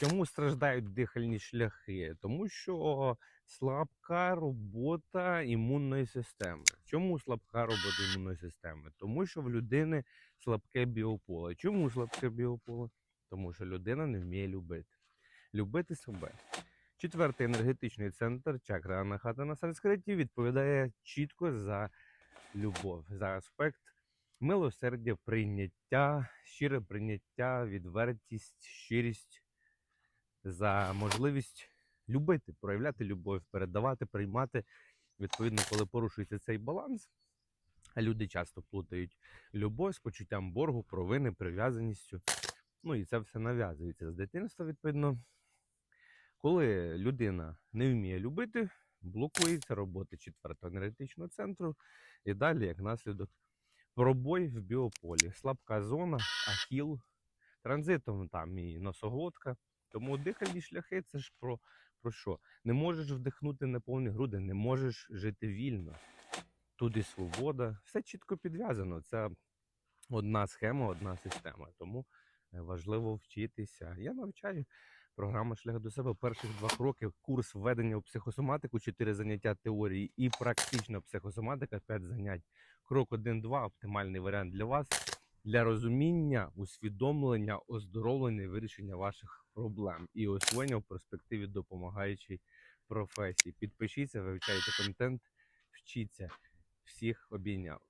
Чому страждають дихальні шляхи? Тому що слабка робота імунної системи. Чому слабка робота імунної системи? Тому що в людини слабке біополе. Чому слабке біополе? Тому що людина не вміє любити. Любити себе. Четвертий енергетичний центр чакра Анахата на санскриті відповідає чітко за любов, за аспект милосердя, прийняття, щире прийняття, відвертість, щирість, за можливість любити, проявляти любов, передавати, приймати. Відповідно, коли порушується цей баланс, люди часто плутають любов з почуттям боргу, провини, прив'язаністю. Ну і це все нав'язується з дитинства, відповідно. Коли людина не вміє любити, блокується робота четвертого енергетичного центру, і далі, як наслідок, пробой в біополі, слабка зона, ахіл, транзитом там і носоглотка. Тому дихальні шляхи це ж про, про що? Не можеш вдихнути на повні груди, не можеш жити вільно. Туди свобода. Все чітко підв'язано. Це одна схема, одна система. Тому е, важливо вчитися. Я навчаю. Програма Шлях до себе перших два кроки. Курс введення у психосоматику, 4 заняття теорії і практична психосоматика, 5 занять. Крок 1-2 оптимальний варіант для вас для розуміння, усвідомлення, оздоровлення і вирішення ваших проблем і освоєння в перспективі допомагаючої професії. Підпишіться, вивчайте контент, вчіться. Всіх обійняв.